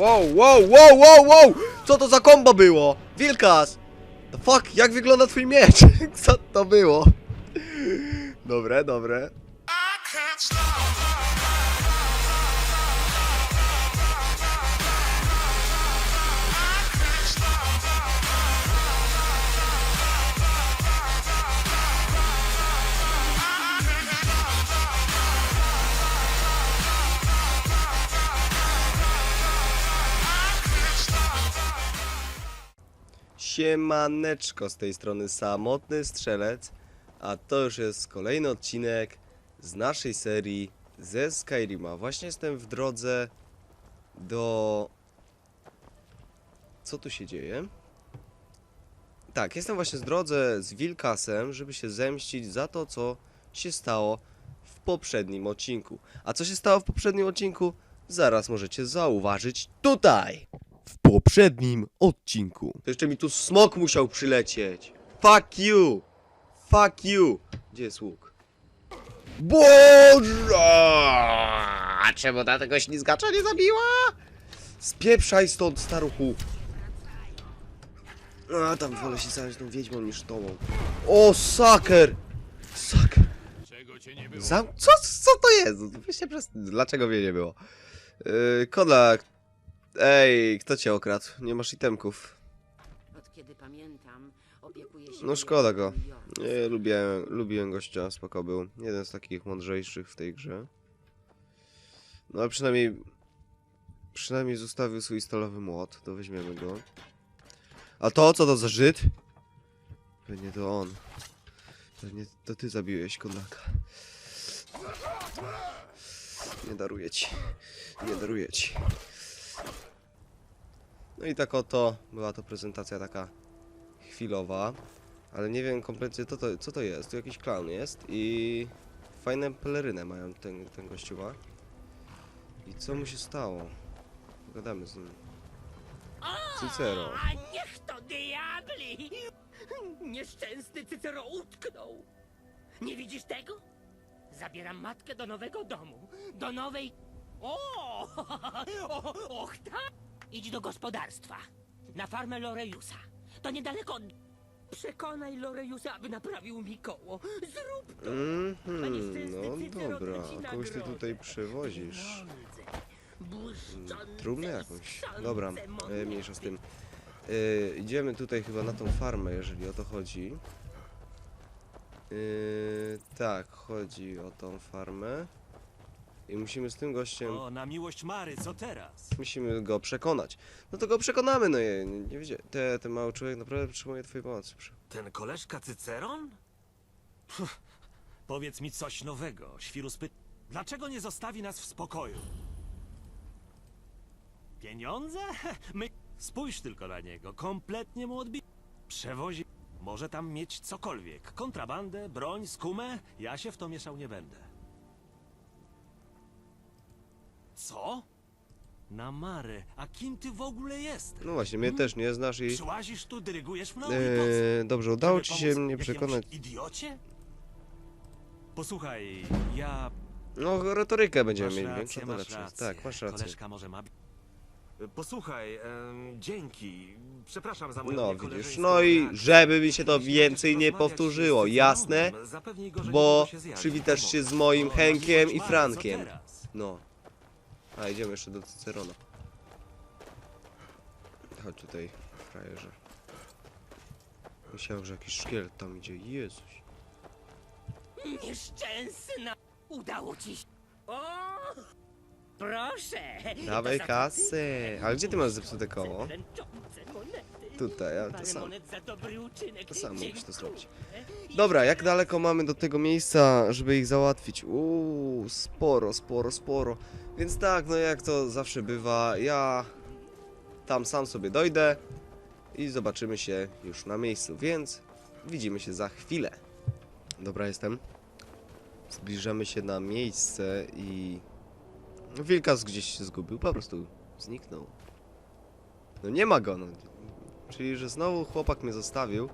Wow, wow, wow, wow, wow! Co to za kombo było? Wilkas! The fuck, jak wygląda twój miecz? Co to było? Dobre, dobre. Siemaneczko z tej strony Samotny Strzelec, a to już jest kolejny odcinek z naszej serii ze Skyrima. Właśnie jestem w drodze do... Co tu się dzieje? Tak, jestem właśnie w drodze z Wilkasem, żeby się zemścić za to, co się stało w poprzednim odcinku. A co się stało w poprzednim odcinku? Zaraz możecie zauważyć tutaj! W poprzednim odcinku. To jeszcze mi tu smok musiał przylecieć. Fuck you! Fuck you! Gdzie jest łuk? Boże! A czemu ta tego ślizgacza nie zabiła? Spieprzaj stąd, staruchu! A tam wolę się zająć tą wiedźmą niż tobą. O, saker! Saker! Co, co to jest? Przez... Dlaczego mnie nie było? Yy, Kodlak, Ej, kto cię okradł? Nie masz itemków. Od kiedy pamiętam, opiekuję się No szkoda go. Nie, lubiłem, lubiłem gościa, spoko był. Jeden z takich mądrzejszych w tej grze. No ale przynajmniej... Przynajmniej zostawił swój stalowy młot, to weźmiemy go. A to, co to za Żyd? Pewnie to on. Pewnie to ty zabiłeś konaka. Nie daruję ci. Nie daruję ci. No i tak oto była to prezentacja taka chwilowa. Ale nie wiem kompletnie co to, co to jest. Tu jakiś clown jest i fajne pelerynę mają ten, ten. I co mu się stało? Pogadamy z nim. Cicero. A niech to diabli! Nieszczęsny Cycero utknął. Nie widzisz tego? Zabieram matkę do nowego domu. Do nowej... O! o och, tak! Idź do gospodarstwa. Na farmę Loreusa. To niedaleko... Przekonaj Loreusa, aby naprawił mi koło. Zrób to! Mhm, no dobra. Kogoś ty tutaj przywozisz. Trumnę jakąś. Dobra, e, mniejsza z tym. E, idziemy tutaj chyba na tą farmę, jeżeli o to chodzi. E, tak, chodzi o tą farmę. I musimy z tym gościem, O, na miłość Mary, co teraz? musimy go przekonać. No to go przekonamy, no nie, nie, nie wiedziałem. Te, ten mały człowiek naprawdę potrzebuje twojej pomocy. Prze- Ten koleżka Cyceron? Powiedz mi coś nowego. Świrus py... Dlaczego nie zostawi nas w spokoju? Pieniądze? My... Spójrz tylko na niego. Kompletnie mu odbi... Przewozi... Może tam mieć cokolwiek. Kontrabandę, broń, skumę? Ja się w to mieszał nie będę. Co? Na Marę. A kim ty w ogóle jesteś? No właśnie, mnie też nie znasz i... Przyłazisz tu, dyrygujesz mną i po co? E, dobrze, udało ci się mnie przekonać. idiocie? Posłuchaj, ja... No, retorykę będziemy masz mieli, rację, większą to masz lepsze. rację. Tak, masz rację. Koleżka może ma... Posłuchaj, em, dzięki. Przepraszam za moje No niekoleżeńską widzisz, no i reakcję. żeby mi się to Jeśli więcej nie rozmawiać powtórzyło, z jasne? zapewnij go, że Bo niedługo się zjawi. przywitasz się z moim Henkiem i Frankiem. No. A, idziemy jeszcze do Cycerona. Chodź tutaj, frajerze. Myślałem, że jakiś szkielet tam idzie. Jezuś. Nieszczęsna! Udało ci się. O! Proszę! Dawaj To za kasę. złotych. Ale gdzie ty masz zepsute koło? Monety. Tutaj, ale to Parę samo. monet za dobry uczynek. To samo musisz to Dziękuję. zrobić. Dobra, jak daleko mamy do tego miejsca, żeby ich załatwić? Uuu, sporo, sporo, sporo. Więc tak, no jak to zawsze bywa, ja tam sam sobie dojdę i zobaczymy się już na miejscu, więc widzimy się za chwilę. Dobra, jestem. Zbliżamy się na miejsce i... Wilkas gdzieś się zgubił, po prostu zniknął. No nie ma go, no. Czyli, że znowu chłopak mnie zostawił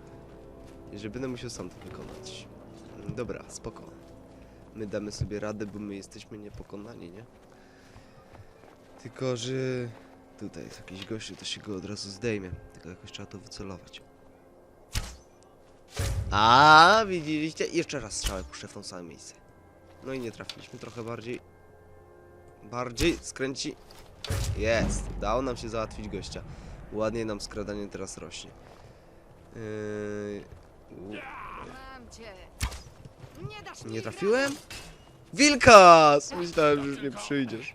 że będę musiał sam to wykonać. Dobra, spoko. My damy sobie radę, bo my jesteśmy niepokonani, nie? Tylko, że Tutaj jest jakiś gościu, to się go od razu zdejmie. Tylko jakoś trzeba to wycelować. A, widzieliście? Jeszcze raz strzałę puszczę w tą samą miejsce. No i nie trafiliśmy trochę bardziej. Bardziej skręci. Jest! Udało nam się załatwić gościa. Ładnie nam skradanie teraz rośnie. Yy... u- Mam cię. Nie dasz mi Nie trafiłem? Wilkas! Myślałem, że już nie przyjdziesz.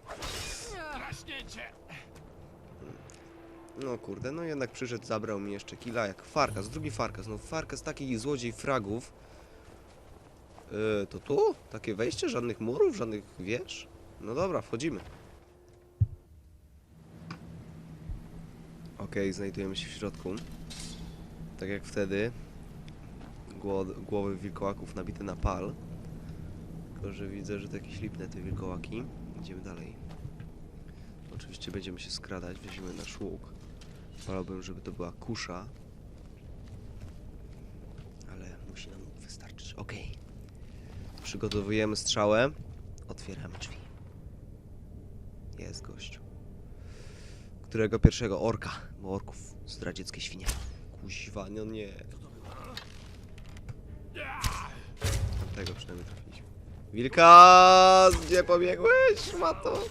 No kurde, no jednak przyszedł, zabrał mi jeszcze killa jak Farkas, drugi Farkas, no Farkas taki złodziej fragów. Yy, to tu? Takie wejście? Żadnych murów, żadnych wież? No dobra, wchodzimy. Okej, znajdujemy się w środku. Tak jak wtedy. Gło głowy wilkołaków nabite na pal. Tylko, że widzę, że to jakieś lipne te wilkołaki. Idziemy dalej. Oczywiście będziemy się skradać, weźmiemy nasz łuk. Wolałbym, żeby to była kusza. Ale musi nam wystarczyć. Okej. Przygotowujemy strzałę. Otwieramy drzwi. Jest gościu. Którego pierwszego? Orka. Bo orków zdradzieckie świnie. Kuźwa, no nie. Tamtego przynajmniej trafiliśmy. Wilka, gdzie pobiegłeś, mato?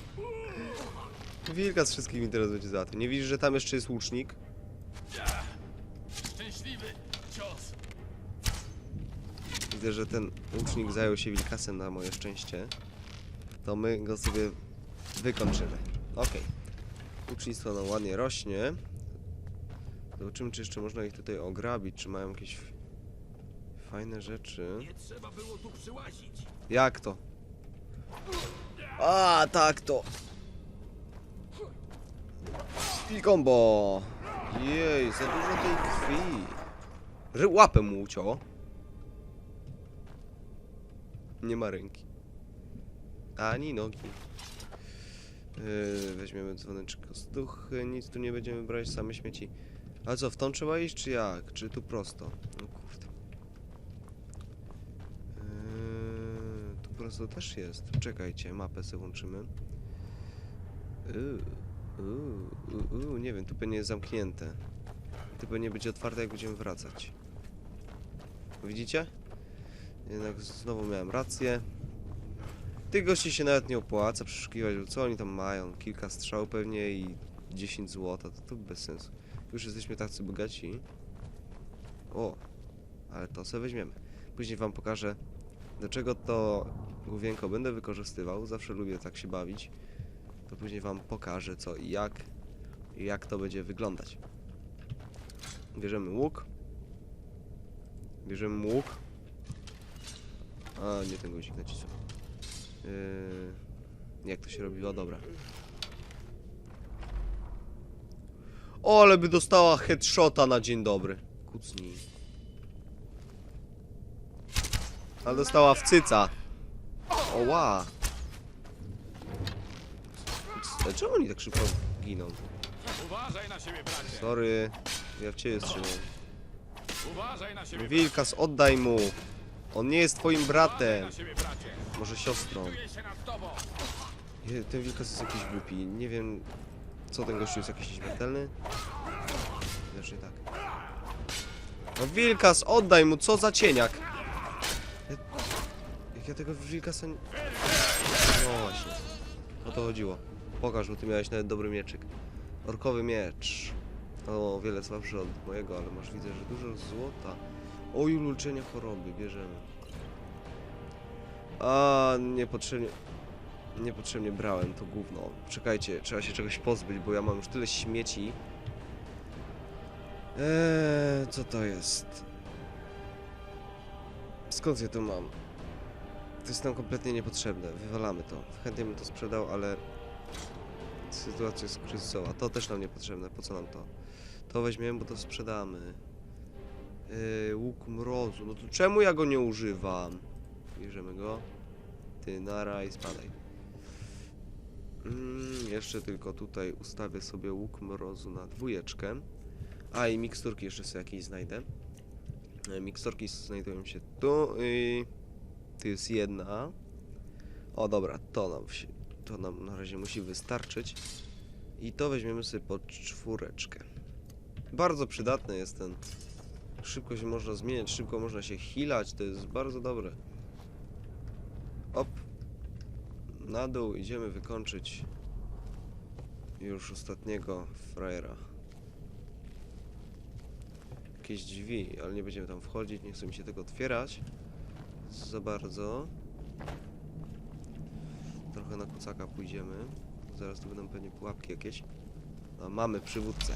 Wilka z wszystkimi teraz będzie za tym. Nie widzisz, że tam jeszcze jest łucznik? Szczęśliwy cios. Widzę, że ten łucznik zajął się wilkasem na moje szczęście. To my go sobie wykończymy. Okej. Łucznictwo nam ładnie rośnie. Zobaczymy, czy jeszcze można ich tutaj ograbić, czy mają jakieś fajne rzeczy. Nie trzeba było tu przyłazić. Jak to? A, tak to. I combo. Jej, za dużo tej krwi. Że łapę mu uciąło. Nie ma ręki. Ani nogi. Yy, weźmiemy dzwoneczek z duchy, nic tu nie będziemy brać, same śmieci. A co, w tą trzeba iść, czy jak? Czy tu prosto? No tu prosto też jest. Czekajcie, mapę sobie włączymy. Yy, yy, nie wiem, tu pewnie jest zamknięte. Tu pewnie będzie otwarte, jak będziemy wracać. Widzicie? Jednak znowu miałem rację. Tych gości się nawet nie opłaca przeszukiwać, bo co oni tam mają? Kilka strzał pewnie i 10 złota, to, to bez sensu. Już jesteśmy tacy bogaci. O, ale to sobie weźmiemy. Później wam pokażę, do czego to główienko będę wykorzystywał. Zawsze lubię tak się bawić. To później wam pokażę co i jak. Jak to będzie wyglądać. Bierzemy łuk. Bierzemy łuk. A, nie ten guzik nacisnął. Yy, jak to się robiło? Dobra. O, ale by dostała headshota na dzień dobry. Kucnij. Ale dostała w cyca. Oła. C- Czemu oni tak szybko giną? Uważaj na siebie, bracie. Sorry, ja w ciebie strzelałem. Uważaj na siebie. Wilkas, oddaj mu. On nie jest twoim Uważaj bratem. na siebie, bracie. Może siostrą. Czuję się nad tobą. Je- Ten Wilkas jest jakiś głupi. Nie wiem, co ten gościu jest jakiś nieśmiertelny. Widocznie tak. No Wilkas, oddaj mu, co za cieniak. Ja, tego Wilkasa nie... No właśnie. O to chodziło. Pokaż, bo ty miałeś nawet dobry mieczyk. Orkowy miecz. O, wiele słabszy od mojego, ale masz widzę, że dużo złota. Oj, uleczenie choroby, bierzemy. A, niepotrzebnie... Niepotrzebnie brałem to gówno. Czekajcie, trzeba się czegoś pozbyć, bo ja mam już tyle śmieci. Eee, co to jest? Skąd ja to mam? To jest nam kompletnie niepotrzebne. Wywalamy to. Chętnie bym to sprzedał, ale sytuacja jest kryzysowa. To też nam niepotrzebne. Po co nam to? To weźmiemy, bo to sprzedamy. Eee, łuk mrozu. No to czemu ja go nie używam? Bierzemy go. Ty, nara i spadaj. Mm, jeszcze tylko tutaj ustawię sobie łuk mrozu na dwójeczkę. A i miksturki jeszcze sobie jakieś znajdę. E, Miksturki znajdują się tu i tu jest jedna. O dobra, to nam, to nam na razie musi wystarczyć. I to weźmiemy sobie pod czwóreczkę. Bardzo przydatny jest ten. Szybko się można zmieniać, szybko można się healać, to jest bardzo dobre. Op. Na dół idziemy wykończyć już ostatniego frajera. Jakieś drzwi, ale nie będziemy tam wchodzić, nie chcę mi się tego otwierać za bardzo. Trochę na kucaka pójdziemy. Zaraz tu będą pewnie pułapki jakieś. A mamy przywódcę.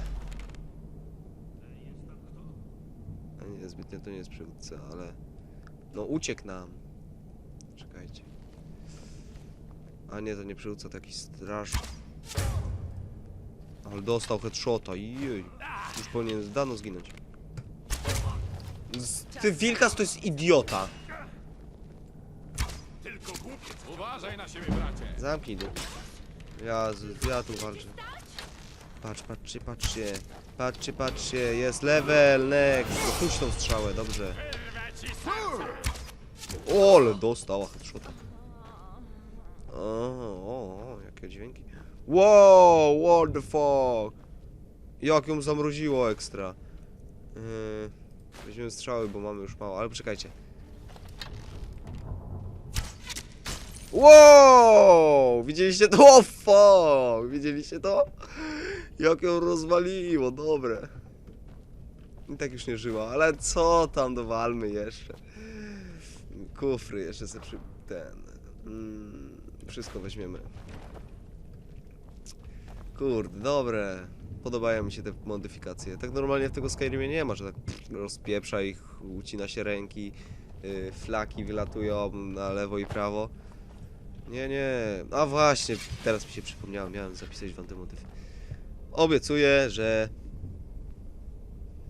A nie, zbytnio to nie jest przywódca, ale... No uciekł nam. Czekajcie. A nie, to nie przywódca, to jakiś straż. Ale dostał headshota, jej. Już powinien zginąć. Z- Ty, Wilkas to jest idiota. Tylko głupiec. Uważaj na siebie, bracie. Zamknij tu. Ja, ja tu walczę. Patrz, patrzcie, patrzcie. Patrzcie, patrzcie. Jest level, next. Puść tą strzałę, dobrze. O, ale dostała headshota. O, o, o, jakie dźwięki. Wow, what the fuck. Jak ją zamroziło ekstra. Yy, weźmiemy strzały, bo mamy już mało, ale poczekajcie. Wow! Widzieliście to? O fuck! Widzieliście to? Jak ją rozwaliło, dobre. I tak już nie żyła, ale co tam dowalmy jeszcze? Kufry jeszcze sobie przy... ten... Mm, wszystko weźmiemy. Kurde, dobre. Podobają mi się te modyfikacje. Tak normalnie w tego Skyrimie nie ma, że tak rozpieprza ich, ucina się ręki, yy, flaki wylatują na lewo i prawo. Nie, nie. A właśnie, teraz mi się przypomniało, miałem zapisać wam ten motyw. Obiecuję, że.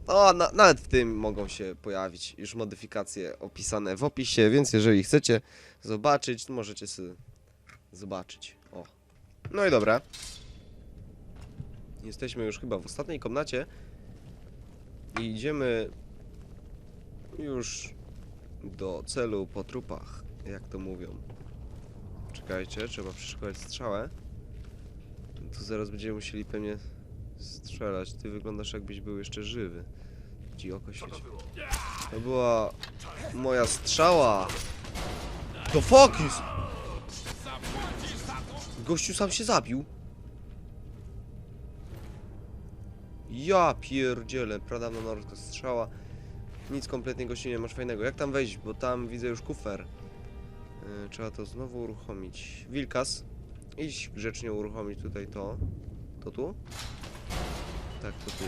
O, na, nawet w tym mogą się pojawić już modyfikacje opisane w opisie, więc jeżeli chcecie zobaczyć, to możecie sobie zobaczyć. O. No i dobra. Jesteśmy już chyba w ostatniej komnacie. I idziemy już do celu po trupach, jak to mówią. Czekajcie, trzeba przeszukać strzałę. Tu zaraz będziemy musieli pewnie strzelać. Ty wyglądasz jakbyś był jeszcze żywy. Ci oko świeci. To była moja strzała. To fuck is... Gościu sam się zabił. Ja pierdzielę, pradawno norska strzała. Nic kompletnie gościu nie masz fajnego. Jak tam wejść? Bo tam widzę już kufer. Yy, trzeba to znowu uruchomić. Wilkas, idź grzecznie uruchomić tutaj to. To tu? Tak, to tu.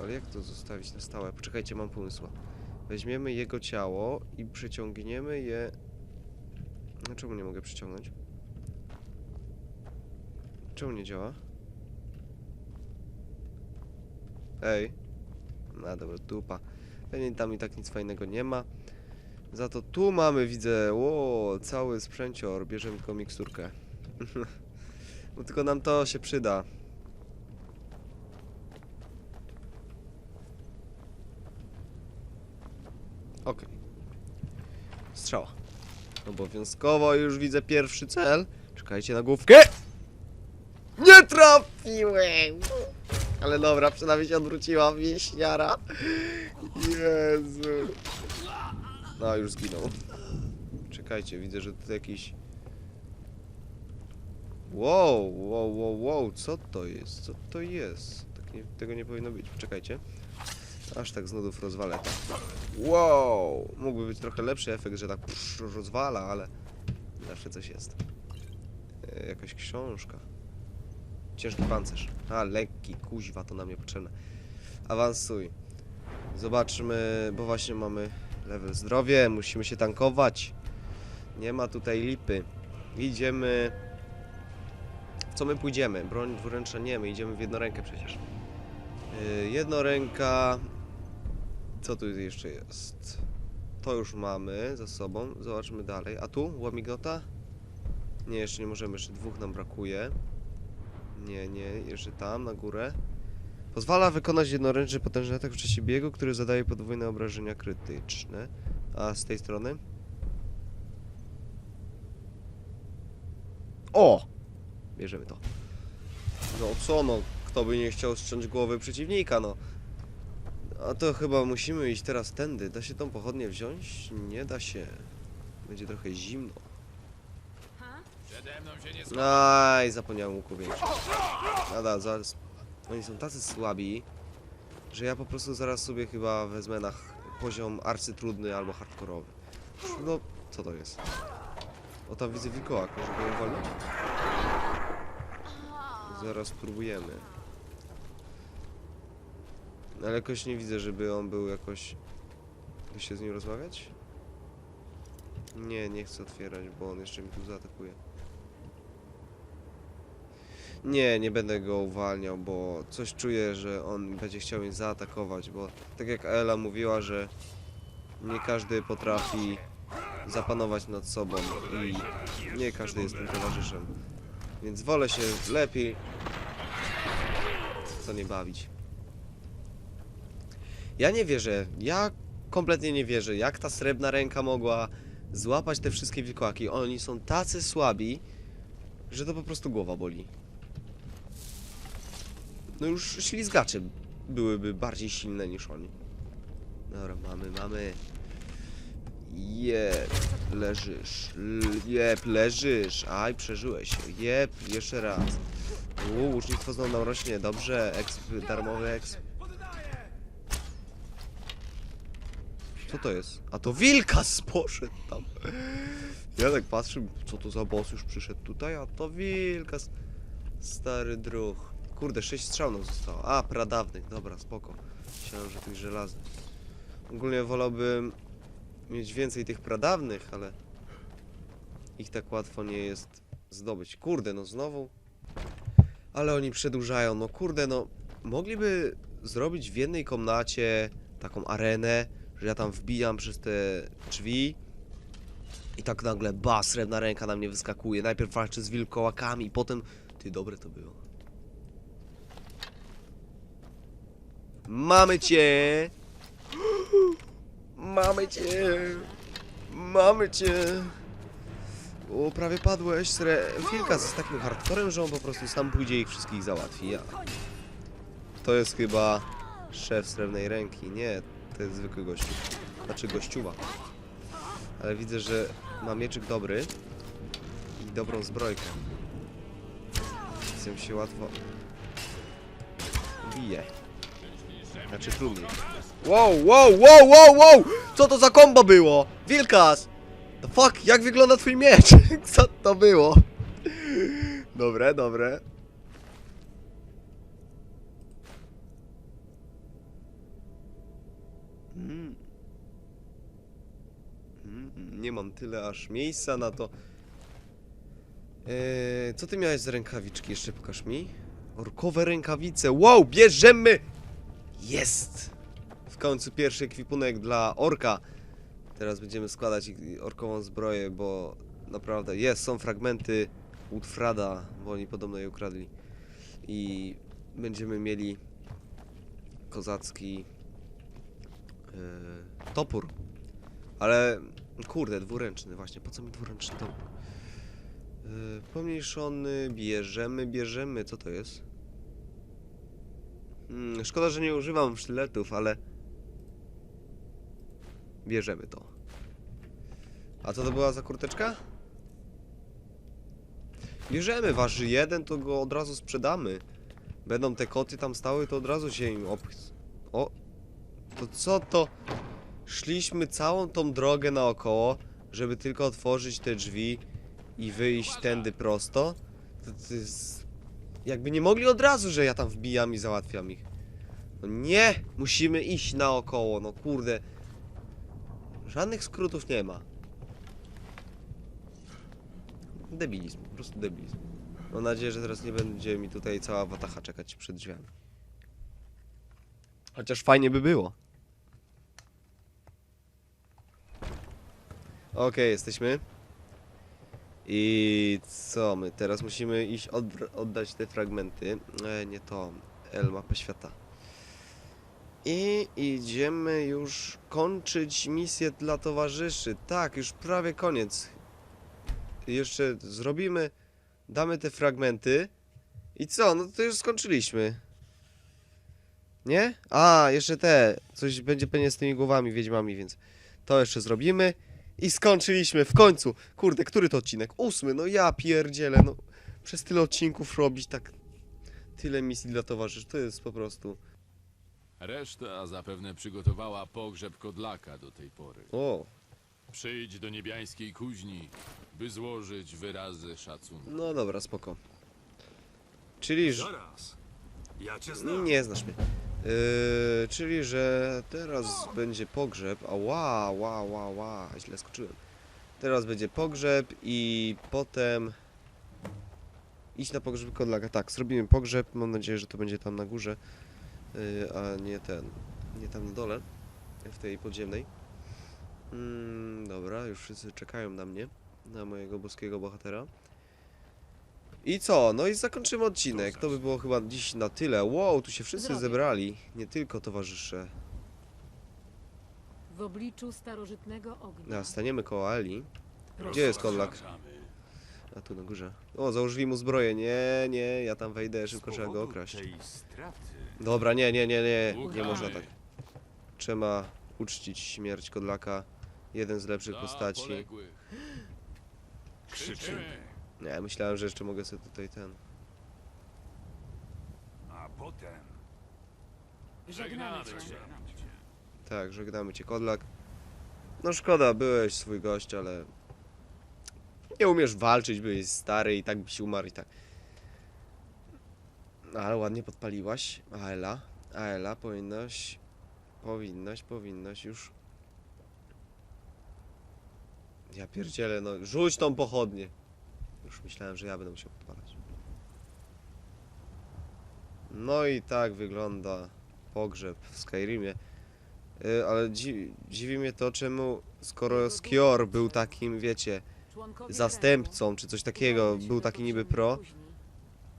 Ale jak to zostawić na stałe? Poczekajcie, mam pomysł. Weźmiemy jego ciało i przeciągniemy je... No czemu nie mogę przyciągnąć? Czemu nie działa? Ej. No dobra, dupa. Pewnie tam i tak nic fajnego nie ma. Za to tu mamy, widzę, ło, cały sprzęcior. Bierzemy tylko miksturkę. Bo tylko nam to się przyda. Okej. Strzała. Obowiązkowo już widzę pierwszy cel. Czekajcie na główkę. Nie trafiłem! Ale dobra, przynajmniej się odwróciła wieśniara. Jezu. No, już zginął. Czekajcie, widzę, że tutaj jakiś... Wow, wow, wow, wow, co to jest? Co to jest? Tak nie, tego nie powinno być. Poczekajcie. Aż tak z nudów rozwalę. Wow! Mógłby być trochę lepszy efekt, że tak psz, rozwala, ale zawsze coś jest. E, jakaś książka. Ciężki pancerz. A, lekki, kuźwa, to nam nie potrzebne. Awansuj. Zobaczmy, bo właśnie mamy zdrowie, musimy się tankować. Nie ma tutaj lipy. Idziemy... W co my pójdziemy? Broń dwuręczna nie, my idziemy w jednorękę przecież. Yy, jednoręka... Co tu jeszcze jest? To już mamy za sobą. Zobaczmy dalej. A tu? Łamignota? Nie, jeszcze nie możemy. Jeszcze dwóch nam brakuje. Nie, nie. Jeszcze tam, na górę. Pozwala wykonać jednoręczny potężny atak w czasie biegu, który zadaje podwójne obrażenia krytyczne. A z tej strony? O! Bierzemy to. No co no, kto by nie chciał ściąć głowy przeciwnika, no. A to chyba musimy iść teraz tędy. Da się tą pochodnię wziąć? Nie da się. Będzie trochę zimno. Przede mną się nie Aj, zapomniałem łuku większy. Nada, zaraz. Oni są tacy słabi, że ja po prostu zaraz sobie chyba wezmę na poziom arcytrudny albo hardkorowy. No, co to jest? O, tam widzę wilkołak, może go uwolnić? Zaraz spróbujemy. Ale jakoś nie widzę, żeby on był jakoś... Da się z nim rozmawiać? Nie, nie chcę otwierać, bo on jeszcze mi tu zaatakuje. Nie, nie będę go uwalniał, bo coś czuję, że on będzie chciał mnie zaatakować, bo tak jak Ela mówiła, że nie każdy potrafi zapanować nad sobą i nie każdy jest tym towarzyszem. Więc wolę się lepiej to nie bawić. Ja nie wierzę, ja kompletnie nie wierzę, jak ta srebrna ręka mogła złapać te wszystkie wilkołaki. Oni są tacy słabi, że to po prostu głowa boli. No już ślizgacze byłyby bardziej silne niż oni. Dobra, mamy, mamy. Jep, leżysz. Jep, leżysz. Aj, przeżyłeś. Jep, jeszcze raz. Uuu, łucznictwo znowu nam rośnie. Dobrze, exp, darmowy exp. Co to jest? A to Wilkas poszedł tam. Ja tak patrzę, co to za boss już przyszedł tutaj, a to Wilkas. Stary druh. Kurde, sześć strzał nam zostało. A, pradawnych, dobra, spoko. Myślałem, że tych żelaznych. Ogólnie wolałbym mieć więcej tych pradawnych, ale ich tak łatwo nie jest zdobyć. Kurde, no znowu. Ale oni przedłużają, no kurde, no mogliby zrobić w jednej komnacie taką arenę, że ja tam wbijam przez te drzwi i tak nagle ba, srebrna ręka na mnie wyskakuje. Najpierw walczę z wilkołakami, potem... Ty, dobre to było. Mamy cię! Mamy cię! Mamy cię! O, prawie padłeś. Sre... Wilkas jest takim hardcorem, że on po prostu sam pójdzie ich wszystkich załatwi. Ja. To jest chyba szef srebrnej ręki. Nie, to jest zwykły gościu. Znaczy gościuwa. Ale widzę, że ma mieczyk dobry i dobrą zbrojkę. Tym się łatwo bije. Znaczy trudniej. Wow, wow, wow, wow, wow! Co to za kombo było? Wilkas! The fuck? Jak wygląda twój miecz? Co to było? Dobre, dobre. Mm. Mm, Nie mam tyle aż miejsca na to. Eee, co ty miałeś za rękawiczki? Jeszcze pokaż mi. Orkowe rękawice. Wow, bierzemy! Jest! W końcu pierwszy ekwipunek dla orka. Teraz będziemy składać orkową zbroję, bo naprawdę jest, są fragmenty Utfrada, bo oni podobno je ukradli. I będziemy mieli kozacki e, topór. Ale kurde, dwuręczny właśnie. Po co mi dwuręczny topór? E, pomniejszony, bierzemy, bierzemy. Co to jest? Hmm, szkoda, że nie używam sztyletów, ale bierzemy to. A co to była za kurteczka? Bierzemy, waży jeden, to go od razu sprzedamy. Będą te koty tam stały, to od razu się im op... O! To co to? Szliśmy całą tą drogę naokoło, żeby tylko otworzyć te drzwi i wyjść tędy prosto. To, to jest... Jakby nie mogli od razu, że ja tam wbijam i załatwiam ich. No nie! Musimy iść naokoło, no kurde. Żadnych skrótów nie ma. Debilizm, po prostu debilizm. Mam nadzieję, że teraz nie będzie mi tutaj cała watacha czekać przed drzwiami. Chociaż fajnie by było. Okej, jesteśmy. I co my? Teraz musimy iść odbr- oddać te fragmenty. E, nie to. L mapa świata. I idziemy już kończyć misję dla towarzyszy. Tak, już prawie koniec. Jeszcze zrobimy, damy te fragmenty I co? No to już skończyliśmy. Nie? A, jeszcze te. Coś będzie pewnie z tymi głowami wiedźmami, więc to jeszcze zrobimy. I skończyliśmy w końcu. Kurde, który to odcinek? Ósmy, no ja pierdzielę, no. Przez tyle odcinków robić tak tyle misji dla towarzyszy, to jest po prostu... Reszta zapewne przygotowała pogrzeb kodlaka do tej pory. O, Przyjdź do niebiańskiej kuźni, by złożyć wyrazy szacunku. no dobra, spoko. Czyli, że... Zaraz. Ja cię znam. Nie znasz mnie. Yy, czyli, że teraz będzie pogrzeb. A ła, ła, ła, ła, źle skoczyłem. Teraz będzie pogrzeb i potem iść na pogrzeb kodlaka. Tak, zrobimy pogrzeb. Mam nadzieję, że to będzie tam na górze, yy, a nie ten, nie tam na dole, w tej podziemnej. Mm, dobra, już wszyscy czekają na mnie, na mojego boskiego bohatera. I co? No i zakończymy odcinek. To by było chyba dziś na tyle. Wow, tu się wszyscy Zrobię. zebrali. Nie tylko towarzysze. W obliczu starożytnego ognia. A, staniemy koło Ali. Gdzie jest kodlak? A tu na górze. O, założyli mu zbroję. Nie, nie, ja tam wejdę, szybko trzeba go okraść. Dobra, nie, nie, nie, nie. Nie można tak. Trzeba uczcić śmierć kodlaka. Jeden z lepszych postaci. Krzyczymy. Nie, myślałem, że jeszcze mogę sobie tutaj ten. A potem... Żegnamy cię. Tak, żegnamy cię, Kodlak. No szkoda, byłeś swój gość, ale... Nie umiesz walczyć, byłeś stary i tak byś umarł i tak. No, ale ładnie podpaliłaś. A Ela? A Ela, powinnaś... Powinnaś, powinnaś już... Ja pierdzielę, no rzuć tą pochodnię. Już myślałem, że ja będę musiał podpalać. No i tak wygląda pogrzeb w Skyrimie. Y, ale dzi dziwi mnie to, czemu skoro Skior był takim, wiecie, zastępcą czy coś takiego, był taki niby pro,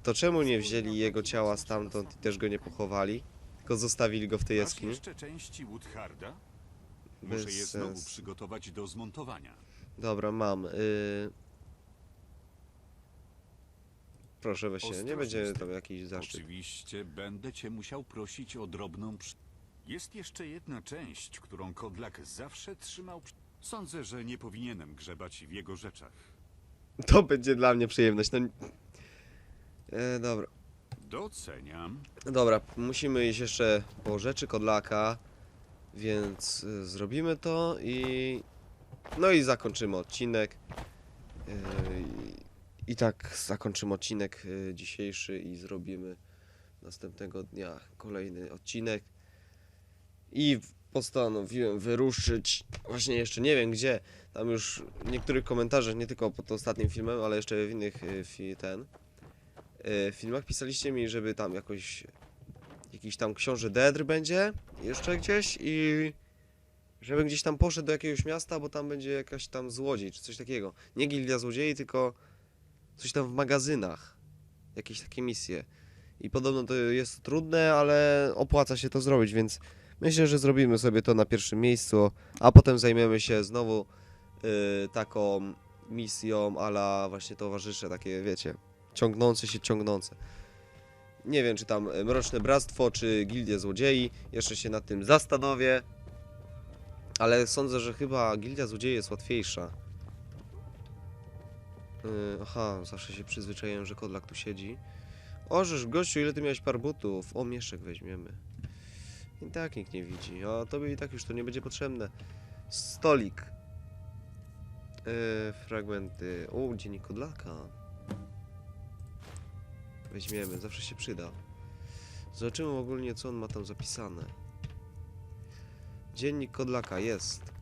to czemu nie wzięli jego ciała stamtąd i też go nie pochowali, tylko zostawili go w tej Masz jaskini? jeszcze części Woodharda? Muszę Bez je znowu sensu. przygotować do zmontowania. Dobra, mam. Y... Proszę weź się, nie Ostrożnie będzie z tym. tam jakiś zaszczyt. Oczywiście będę cię musiał prosić o drobną przy... Jest jeszcze jedna część, którą Kodlak zawsze trzymał przy... Sądzę, że nie powinienem grzebać w jego rzeczach. To będzie dla mnie przyjemność. No... E, dobra. Doceniam. Dobra, musimy iść jeszcze po rzeczy Kodlaka, więc y, zrobimy to i... No i zakończymy odcinek. Y, I tak zakończymy odcinek y, dzisiejszy i zrobimy następnego dnia kolejny odcinek. I postanowiłem wyruszyć, właśnie jeszcze nie wiem gdzie, tam już w niektórych komentarzach, nie tylko pod ostatnim filmem, ale jeszcze w innych y, ten, y, filmach pisaliście mi, żeby tam jakoś jakiś tam książę Dedr będzie jeszcze gdzieś i żebym gdzieś tam poszedł do jakiegoś miasta, bo tam będzie jakaś tam złodziej czy coś takiego. Nie gildia złodziei, tylko coś tam w magazynach. Jakieś takie misje. I podobno to jest trudne, ale opłaca się to zrobić, więc myślę, że zrobimy sobie to na pierwszym miejscu, a potem zajmiemy się znowu y, taką misją ala właśnie towarzysze, takie wiecie, ciągnące się, ciągnące. Nie wiem, czy tam e, Mroczne Bractwo, czy Gildia Złodziei. Jeszcze się nad tym zastanowię. Ale sądzę, że chyba Gildia Złodziei jest łatwiejsza. Yy, aha, zawsze się przyzwyczaiłem, że Kodlak tu siedzi. Ożeż, gościu, ile ty miałeś par butów? O, mieszek weźmiemy. I tak nikt nie widzi. A tobie i tak już to nie będzie potrzebne. Stolik. Yy, fragmenty. O, dziennik Kodlaka. Weźmiemy, zawsze się przyda. Zobaczymy ogólnie, co on ma tam zapisane. Dziennik Kodlaka jest.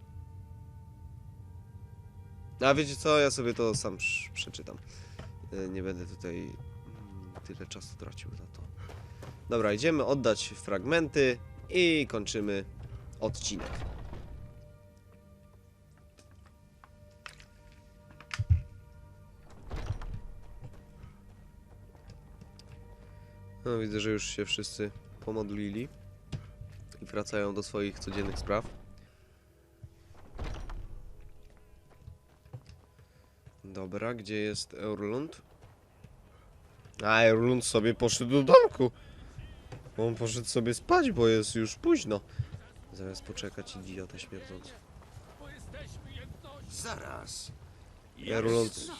A wiecie co, ja sobie to sam prz- przeczytam. Y, Nie będę tutaj mm, tyle czasu tracił na to. Dobra, idziemy oddać fragmenty i kończymy odcinek. No, widzę, że już się wszyscy pomodlili i wracają do swoich codziennych spraw. Dobra, gdzie jest Eurlund? A Erlund sobie poszedł do domku. On poszedł sobie spać, bo jest już późno. Zamiast poczekać, idiota śmierdzący. Zaraz. Erlund. znam.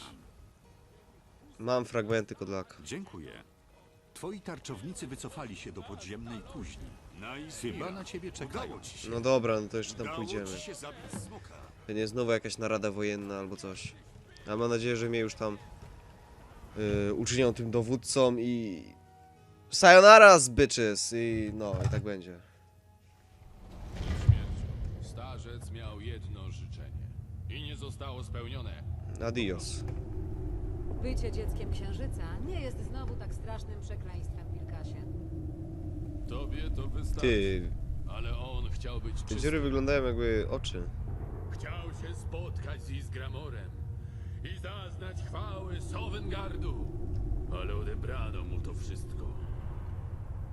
Mam fragmenty kodlaka. Dziękuję. Twoi tarczownicy wycofali się do podziemnej kuźni. Chyba na ciebie czekają. No dobra, no to jeszcze tam pójdziemy. się zabić smoka. To nie znowu jakaś narada wojenna albo coś. Ale mam nadzieję, że mnie już tam yy, uczynią tym dowódcą i... Sayonara, bitches! I no, i tak będzie. Śmiercią. Starzec miał jedno życzenie. I nie zostało spełnione. Adios. Bycie dzieckiem księżyca nie jest znowu tak strasznym przekleństwem, Wilkasie. Tobie to wystarczy. Ty, Ale on chciał być te czysty. dziury wyglądają jakby oczy. Chciał się spotkać z Isgramorem i zaznać chwały Sowengardu. Ale odebrano mu to wszystko.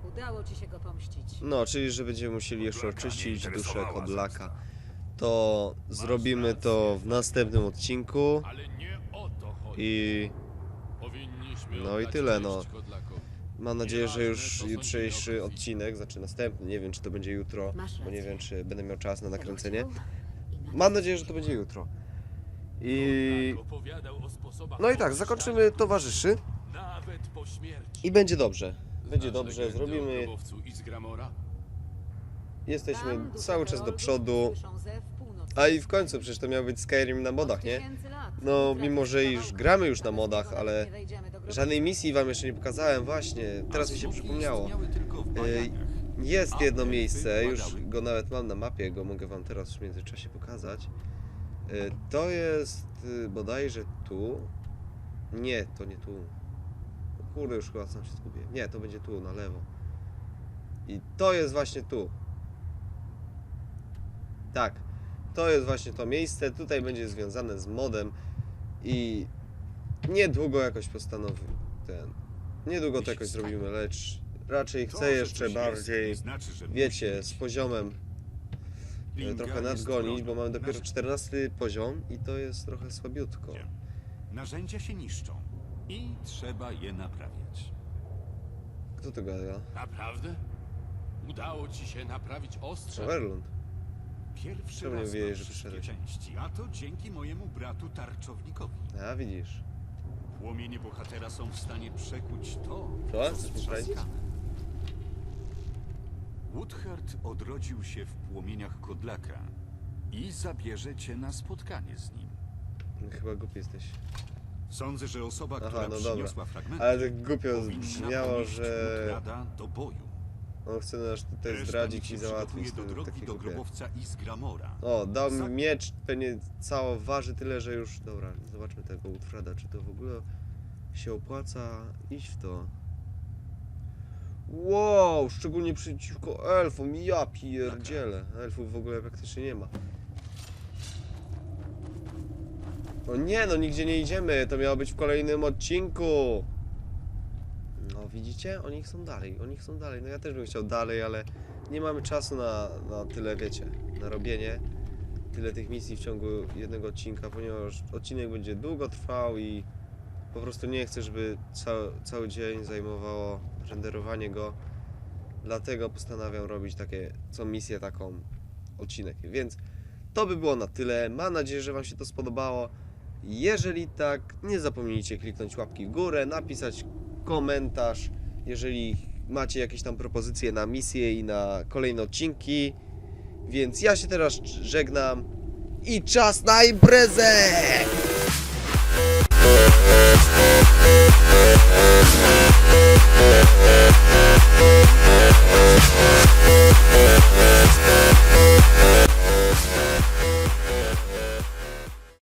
Udało ci się go pomścić. No, czyli że będziemy musieli jeszcze oczyścić duszę interesowała Kodlaka. To zrobimy to w następnym odcinku. Ale nie o to chodzi. I Powinniśmy No i oddać tyle, cześć no. Kodlakowi. mam nadzieję, że już jutrzejszy odcinek, znaczy następny, nie wiem czy to będzie jutro, bo nie wiem czy będę miał czas na nakręcenie. Mam nadzieję, że to będzie jutro. I... No i tak, zakończymy towarzyszy Nawet po śmierci. i będzie dobrze. Będzie Znasz dobrze, zrobimy. Jesteśmy cały czas do przodu. A i w końcu przecież to miał być Skyrim na modach, Od nie? No, mimo że już gramy już na modach, ale. Żadnej misji wam jeszcze nie pokazałem, właśnie. Teraz mi się przypomniało. bajaniach. Jest jedno miejsce, już go nawet mam na mapie, go mogę wam teraz w międzyczasie pokazać. Y, To jest y, bodajże tu. Nie, to nie tu. Kurde, już chyba sam się zgubię. Nie, to będzie tu, na lewo. I to jest właśnie tu. Tak, to jest właśnie to miejsce. Tutaj będzie związane z modem i niedługo jakoś postanowię ten. Niedługo to jakoś zrobimy, lecz raczej chcę jeszcze bardziej znaczy, wiecie, z poziomem e, trochę nadgonić, bo mamy dopiero Narze- 14 poziom i to jest trochę słabiutko. Narzędzia się niszczą i trzeba je naprawiać. Kto to gada? Naprawdę? Udało ci się naprawić ostrze? Overlund. Pierwszy Czemu nie raz mówiłeś, mam że wszystkie przyszedłeś? części, a to dzięki mojemu bratu tarczownikowi. A widzisz. Płomienie bohatera są w stanie przekuć to, Co? Chcesz mi sprawdzić? Woodhart odrodził się w płomieniach Kodlaka i zabierze cię na spotkanie z nim. No, Chyba głupi jesteś. Sądzę, że osoba, Aha, która no dobra. przyniosła fragmenty, Ale tak głupio powinna brzmiało, ponieść że do boju. on chce nas tutaj Reszta zdradzić i załatwić przygotuje do to drogi takie do głupie. grobowca Isgramora. O, dał mi miecz, pewnie cało waży tyle, że już... Dobra, zobaczmy tego Utfrada, czy to w ogóle się opłaca iść w to. Wow, szczególnie przeciwko elfom, ja pierdzielę. Elfów w ogóle praktycznie nie ma. No nie, no nigdzie nie idziemy, to miało być w kolejnym odcinku. No widzicie, oni chcą dalej, oni chcą dalej. No ja też bym chciał dalej, ale nie mamy czasu na, na tyle, wiecie, na robienie tyle tych misji w ciągu jednego odcinka, ponieważ odcinek będzie długo trwał i po prostu nie chcę, żeby cały, cały dzień zajmowało renderowanie go. Dlatego postanawiam robić takie co misję taką odcinek. Więc to by było na tyle. Mam nadzieję, że Wam się to spodobało. Jeżeli tak, nie zapomnijcie kliknąć łapki w górę, napisać komentarz, jeżeli macie jakieś tam propozycje na misję i na kolejne odcinki. Więc ja się teraz żegnam i czas na imprezę! Yeah.